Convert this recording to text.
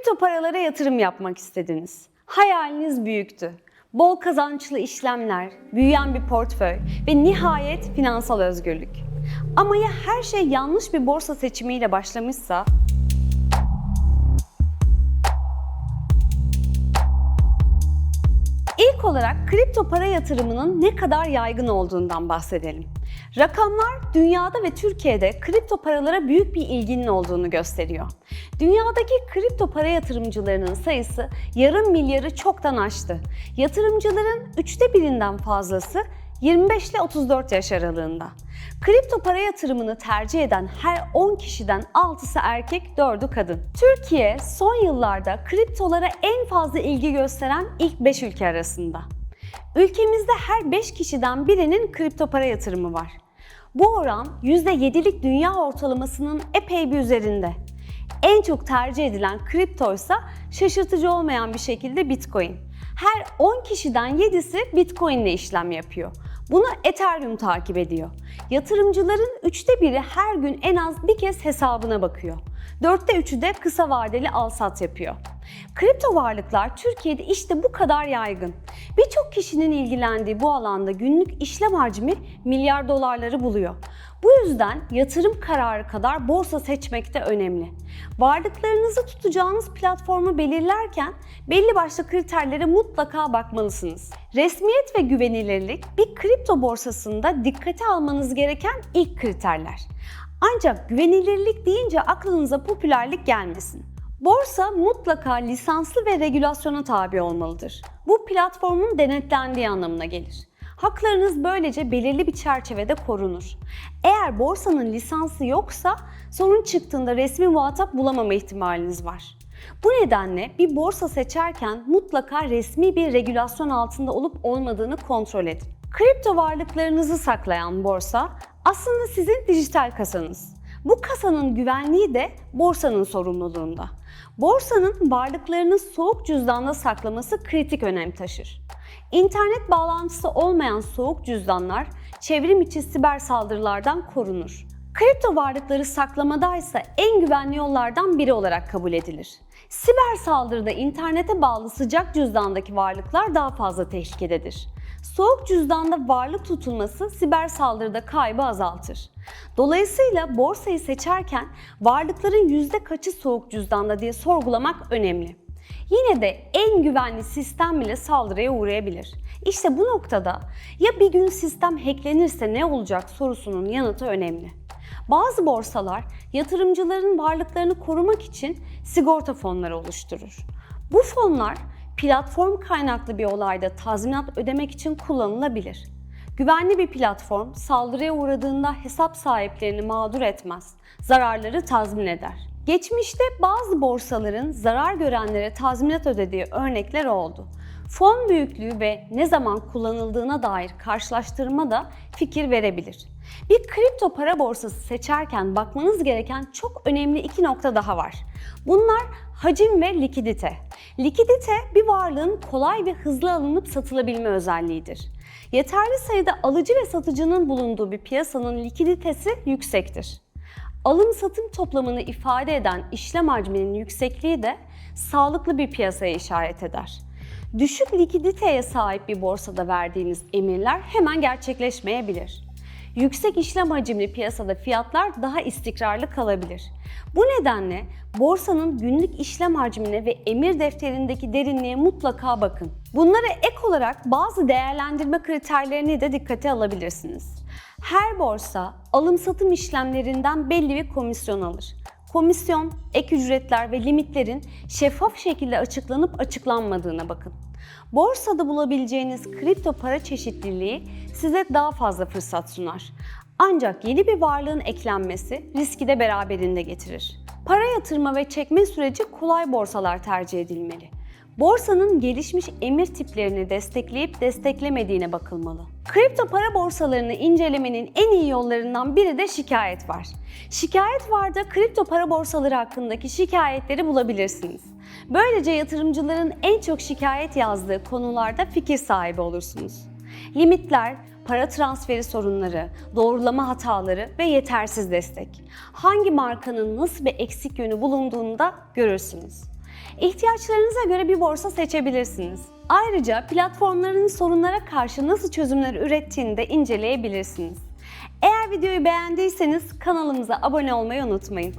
Kripto paralara yatırım yapmak istediniz. Hayaliniz büyüktü. Bol kazançlı işlemler, büyüyen bir portföy ve nihayet finansal özgürlük. Ama ya her şey yanlış bir borsa seçimiyle başlamışsa? İlk olarak kripto para yatırımının ne kadar yaygın olduğundan bahsedelim. Rakamlar dünyada ve Türkiye'de kripto paralara büyük bir ilginin olduğunu gösteriyor. Dünyadaki kripto para yatırımcılarının sayısı yarım milyarı çoktan aştı. Yatırımcıların üçte birinden fazlası 25 ile 34 yaş aralığında. Kripto para yatırımını tercih eden her 10 kişiden 6'sı erkek, 4'ü kadın. Türkiye son yıllarda kriptolara en fazla ilgi gösteren ilk 5 ülke arasında. Ülkemizde her 5 kişiden birinin kripto para yatırımı var. Bu oran %7'lik dünya ortalamasının epey bir üzerinde. En çok tercih edilen kripto ise şaşırtıcı olmayan bir şekilde Bitcoin. Her 10 kişiden 7'si Bitcoin ile işlem yapıyor. Bunu Ethereum takip ediyor. Yatırımcıların üçte biri her gün en az bir kez hesabına bakıyor. Dörtte üçü de kısa vadeli al-sat yapıyor. Kripto varlıklar Türkiye'de işte bu kadar yaygın. Birçok kişinin ilgilendiği bu alanda günlük işlem hacmi milyar dolarları buluyor. Bu yüzden yatırım kararı kadar borsa seçmek de önemli. Varlıklarınızı tutacağınız platformu belirlerken belli başlı kriterlere mutlaka bakmalısınız. Resmiyet ve güvenilirlik bir kripto borsasında dikkate almanız gereken ilk kriterler. Ancak güvenilirlik deyince aklınıza popülerlik gelmesin. Borsa mutlaka lisanslı ve regülasyona tabi olmalıdır. Bu platformun denetlendiği anlamına gelir. Haklarınız böylece belirli bir çerçevede korunur. Eğer borsanın lisansı yoksa sorun çıktığında resmi muhatap bulamama ihtimaliniz var. Bu nedenle bir borsa seçerken mutlaka resmi bir regülasyon altında olup olmadığını kontrol edin. Kripto varlıklarınızı saklayan borsa aslında sizin dijital kasanız. Bu kasanın güvenliği de borsanın sorumluluğunda. Borsanın varlıklarını soğuk cüzdanda saklaması kritik önem taşır. İnternet bağlantısı olmayan soğuk cüzdanlar çevrim içi siber saldırılardan korunur. Kripto varlıkları saklamadaysa en güvenli yollardan biri olarak kabul edilir. Siber saldırıda internete bağlı sıcak cüzdandaki varlıklar daha fazla tehlikededir. Soğuk cüzdanda varlık tutulması siber saldırıda kaybı azaltır. Dolayısıyla borsayı seçerken varlıkların yüzde kaçı soğuk cüzdanda diye sorgulamak önemli. Yine de en güvenli sistem bile saldırıya uğrayabilir. İşte bu noktada ya bir gün sistem hacklenirse ne olacak sorusunun yanıtı önemli. Bazı borsalar yatırımcıların varlıklarını korumak için sigorta fonları oluşturur. Bu fonlar platform kaynaklı bir olayda tazminat ödemek için kullanılabilir. Güvenli bir platform saldırıya uğradığında hesap sahiplerini mağdur etmez, zararları tazmin eder. Geçmişte bazı borsaların zarar görenlere tazminat ödediği örnekler oldu. Fon büyüklüğü ve ne zaman kullanıldığına dair karşılaştırma da fikir verebilir. Bir kripto para borsası seçerken bakmanız gereken çok önemli iki nokta daha var. Bunlar hacim ve likidite. Likidite bir varlığın kolay ve hızlı alınıp satılabilme özelliğidir. Yeterli sayıda alıcı ve satıcının bulunduğu bir piyasanın likiditesi yüksektir. Alım-satım toplamını ifade eden işlem hacminin yüksekliği de sağlıklı bir piyasaya işaret eder. Düşük likiditeye sahip bir borsada verdiğiniz emirler hemen gerçekleşmeyebilir. Yüksek işlem hacimli piyasada fiyatlar daha istikrarlı kalabilir. Bu nedenle borsanın günlük işlem hacmine ve emir defterindeki derinliğe mutlaka bakın. Bunlara ek olarak bazı değerlendirme kriterlerini de dikkate alabilirsiniz. Her borsa alım-satım işlemlerinden belli bir komisyon alır. Komisyon, ek ücretler ve limitlerin şeffaf şekilde açıklanıp açıklanmadığına bakın. Borsada bulabileceğiniz kripto para çeşitliliği size daha fazla fırsat sunar. Ancak yeni bir varlığın eklenmesi riski de beraberinde getirir. Para yatırma ve çekme süreci kolay borsalar tercih edilmeli. Borsanın gelişmiş emir tiplerini destekleyip desteklemediğine bakılmalı. Kripto para borsalarını incelemenin en iyi yollarından biri de şikayet var. Şikayet varda kripto para borsaları hakkındaki şikayetleri bulabilirsiniz. Böylece yatırımcıların en çok şikayet yazdığı konularda fikir sahibi olursunuz. Limitler, para transferi sorunları, doğrulama hataları ve yetersiz destek. Hangi markanın nasıl bir eksik yönü bulunduğunu da görürsünüz. İhtiyaçlarınıza göre bir borsa seçebilirsiniz. Ayrıca platformların sorunlara karşı nasıl çözümler ürettiğini de inceleyebilirsiniz. Eğer videoyu beğendiyseniz kanalımıza abone olmayı unutmayın.